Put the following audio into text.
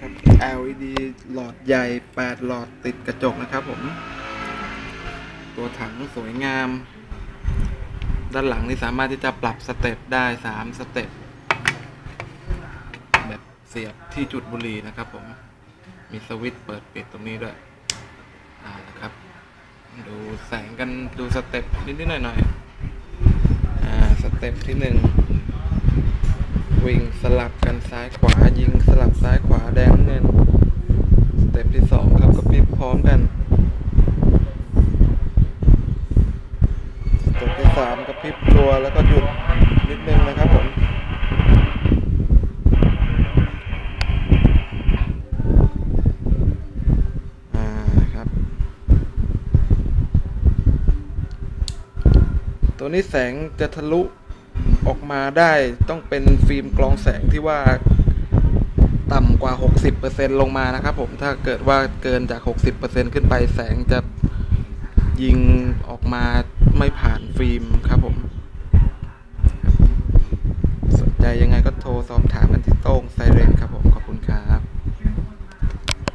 ครับ LED หลอดใหญ่ 8 หลอดติดกระจกนะครับผม ตัวถังสวยงาม ด้านหลังนี่สามารถที่จะปรับสเต็ปได้ 3 สเต็ปแบบเสียบที่จุดบุหรี่นะครับผม มีสวิตช์เปิดปิดตรงนี้ด้วย อ่านะครับ ดูแสงกันดูสเต็ปนิดๆหน่อยๆ อ่า สเต็ปที่หนึ่งวิ่งสลับกัน พร้อมกันสเต็ปที่สามกระพริบรัวแล้วก็หยุดนิดนึงนะครับผมอ่าครับตัวนี้แสงจะทะลุออกมาได้ต้องเป็นฟิล์มกรองแสงที่ว่า ต่ำกว่า 60%ลงมานะครับผมถ้าเกิดว่าเกินจาก 60%ขึ้นไปแสงจะยิงออกมาไม่ผ่านฟิล์มครับผมสนใจยังไงก็โทรสอบถามกันที่โต้งไซเรนครับผมขอบคุณครับ